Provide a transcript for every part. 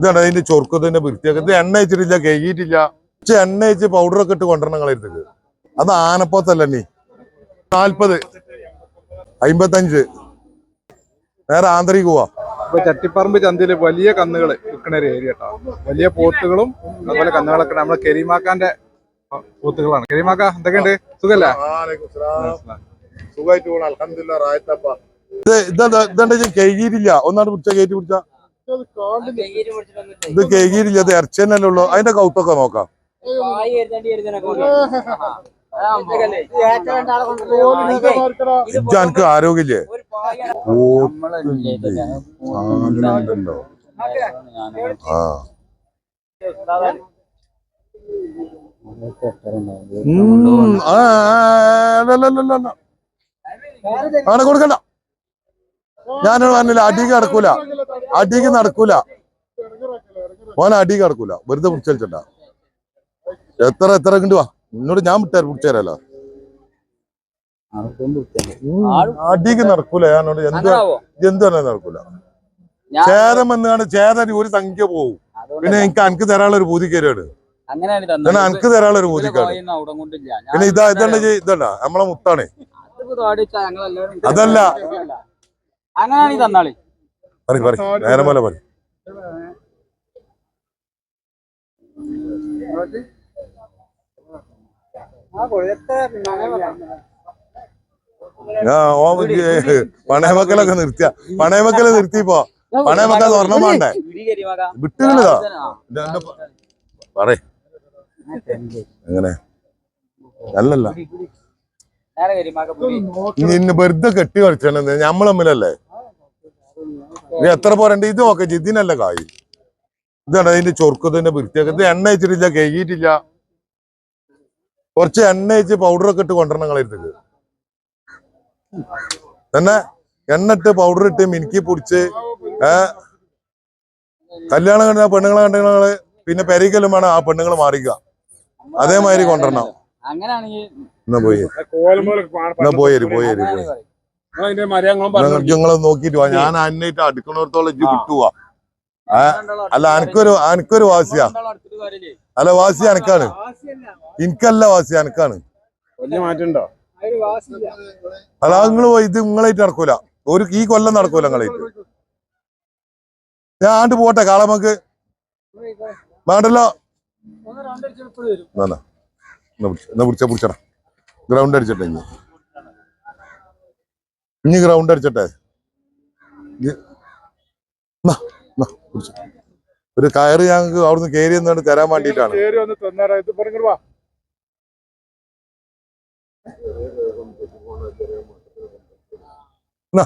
ഇതാണ് അതിന്റെ തന്നെ വൃത്തിയൊക്കെ ഇത് എണ്ണ വെച്ചിട്ടില്ല കഴുകിയിട്ടില്ല. പക്ഷെ എണ്ണ വെച്ച് പൗഡറൊക്കെ ഇട്ട് കൊണ്ടുവരണം നിങ്ങളെടുത്തേക്ക് അത് ആനപ്പോത്തല്ല നീ. നാൽപ്പത് അമ്പത്തഞ്ച് നേരെ ആന്തരിക്ക് പോവാ. ഇപ്പൊ ചട്ടിപ്പറമ്പ് ചന്തയിൽ വലിയ കന്നുകൾ വിൽക്കുന്ന ഒരു ഏരിയ കേട്ടോ വലിയ പോത്തുകളും അതുപോലെ കന്നുകളൊക്കെ നമ്മളെ കെരിമാക്കാന്റെ പോത്തുകളാണ്. കെരിമാക്ക എന്തൊക്കെയുണ്ട്? സുഖല്ലേ? ഇത് ഇതെന്താ ഇതെന്താ ഇത് കഴുകിയിട്ടില്ല? ഒന്നാണ് പിടിച്ച കയറ്റി പിടിച്ച? ഇത് കഴുകിയിട്ടില്ല അത് അർച്ചനല്ലോ അതിന്റെ കൗത്തൊക്കെ നോക്കാം എനിക്ക് പോത്തുണ്ട് ആനയുണ്ടല്ലോ ആ. അങ്ങനെ കൊടുക്കണ്ട ഞാനോട് പറഞ്ഞില്ല അടിക്ക് നടക്കൂല. അടിക്ക് നടക്കൂല. ഓൻ അടിക്ക് നടക്കൂല. വെറുതെ പിടിച്ചല്ല എത്ര എത്ര കണ്ടു വാ. എന്നോട് ഞാൻ വിട്ടാ പിടിച്ചേരല്ലോ അടിക്ക് നടക്കൂല. ഞാനോട് എന്ത് എന്ത് തന്നെ നടക്കൂല. ഛേദം വന്നാണ് ചേതന് ഒരു സംഖ്യ പോവും. പിന്നെ എനിക്ക് അനക്ക് തരാനുള്ള ഒരു അങ്ങനെയാണ് പിന്നെ അനക്ക് തരാനുള്ള ഒരു കൊണ്ടില്ല. പിന്നെ ഇതാ ഇതണ്ട ഇതണ്ട നമ്മളെ മുത്താണ്. അതല്ല. അങ്ങനെയാണ് ഈ തന്നാളി. പറ പറ നേരം പോലെ പറ ആ ഓ പണയമക്കലൊക്കെ നിർത്തിയ. പണയമക്കൽ നിർത്തിപ്പോ പണയമക്ക സ്വർണം വേണ്ടേ? വിട്ടുകളിതാ പറ എങ്ങനെ? അല്ലല്ല. വെറുതെ കെട്ടി കളിച്ചത് നമ്മൾ തമ്മിലല്ലേ? ഇത് എത്ര പോരണ്ട്? ഇത് നോക്ക ജിദ്ദിനല്ല കായ്. ഇതാണ് അതിന്റെ ചൊറുക്കത്തിന്റെ വൃത്തിയൊക്കെ. ഇത് എണ്ണ വെച്ചിട്ടില്ല കഴുകിയിട്ടില്ല. കുറച്ച് എണ്ണ വെച്ച് പൗഡറൊക്കെ ഇട്ട് കൊണ്ടുവരണം നിങ്ങളെടുത്തേക്ക് തന്നെ എണ്ണ ഇട്ട് പൗഡർ ഇട്ട് മിനുക്കി പൊടിച്ച് ഏ? കല്യാണം കണ്ട പെണ്ണുങ്ങളെ കണ്ടുങ്ങൾ പിന്നെ പെരയ്ക്കലും വേണം ആ പെണ്ണുങ്ങൾ മാറിക്കുക. അതേമാതിരി കൊണ്ടുവരണം. അങ്ങനെയാണെങ്കിൽ എന്നാ പോയി. എന്നാ പോയേരി പോയേരി പോയി നിങ്ങൾ നോക്കിട്ട് വാ. ഞാൻ അന്നായിട്ട് അടുക്കണോടത്തോളം ഇജ്ജ് കിട്ടുക അല്ല അനക്കൊരു അനക്കൊരു വാസിയാ അല്ല വാസി അനക്കാണ് എനിക്കല്ല വാസി അനക്കാണ് അല്ല നിങ്ങൾ ഇത് നിങ്ങളായിട്ട് നടക്കൂല. ഒരു ഈ കൊല്ലം നടക്കൂല നിങ്ങളായിട്ട്. ഞാൻ ആണ്ട് പോട്ടെ കാളമക്ക് വേണ്ടല്ലോ? എന്നാ, എന്നാ. എന്നാ പിടിച്ച പിടിച്ചടാ. ഗ്രൗണ്ട് അടിച്ചട്ടെ ഇനി ഗ്രൗണ്ട് അടിച്ചട്ടെ. ഒരു കയറ് ഞങ്ങൾക്ക് അവിടുന്ന് കയറി എന്നാണ് തരാൻ വേണ്ടിയിട്ടാണ്. കേറി വന്ന് തന്നാടാ. ഇത് പറഞ്ഞു വാ. എന്നാ.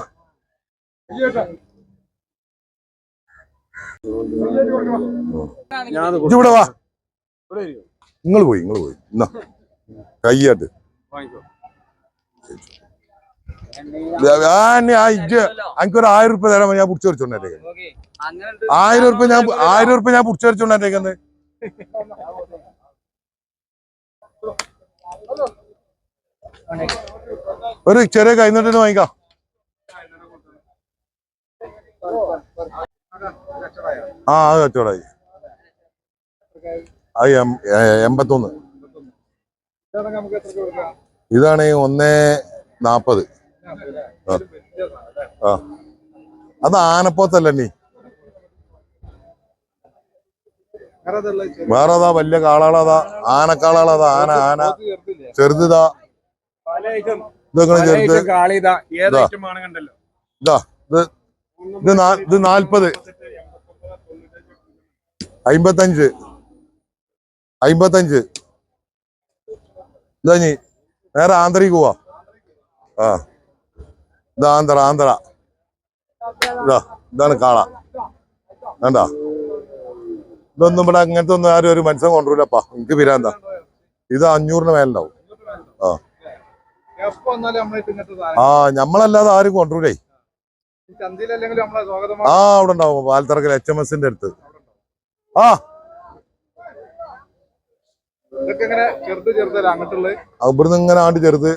ഞാൻ ഇജ്ജ് ഇവിടെ വാ. നിങ്ങൾ പോയി നിങ്ങൾ പോയി. എന്നാ കയ്യാട്ട് എനിക്കൊരു ആയിരം റുപ്യ തരാൻ ഞാൻ പിടിച്ചു വരച്ചോണ്ടേക്ക് ആയിരം റുപ്യ ഞാൻ ആയിരം റുപ്യ ഞാൻ പിടിച്ചു വരച്ചോണ്ടേക്കുന്നത് ഒരു ചെറിയ കൈനീട്ടിന് വാങ്ങിക്കാം. ആ അത് എം- എ- എൺപത്തൊന്ന്. നമുക്ക് എത്ര കൊടുക്കാം? ഇതാണ് ഒന്നേ നാപ്പത്. ആ. അത് ആനപ്പോത്തല്ല നീ? വേറെ വേറെ അതാ വലിയ കാളാളതാ ആനക്കാളാളതാ ആന ആന. ചെറുതാ? ഇതൊക്കെ ചെറുത് ഇതാ. ഇതാ. ഇത് നാൽപ്പത്. അമ്പത്തഞ്ച് അമ്പത്തഞ്ച് ഇതാ നീ. നേരെ ആന്തരിക്ക് പോവാ. ആ. ആന്ധ്ര ആന്ധ്ര. ഇതാ ഇതാണ് കാള. വേണ്ട ഇതൊന്നും ഇവിടെ അങ്ങനത്തെ ഒന്നും ആരും ഒരു മനുഷ്യൻ കൊണ്ടുവരില്ലപ്പാ. എനിക്ക് പിരാന്താ. ഇത് അഞ്ഞൂറിന് മേലുണ്ടാവും. ആ. ഞമ്മളല്ലാതെ ആരും കൊണ്ടുവരേ ആ അവിടെ ഉണ്ടാവും. പാലത്തറക്കൽ എച്ച് എം എസിന്റെ അടുത്ത് ആ ഇവിടുന്ന് ഇങ്ങനെ ആണ്ട് ചെറുത്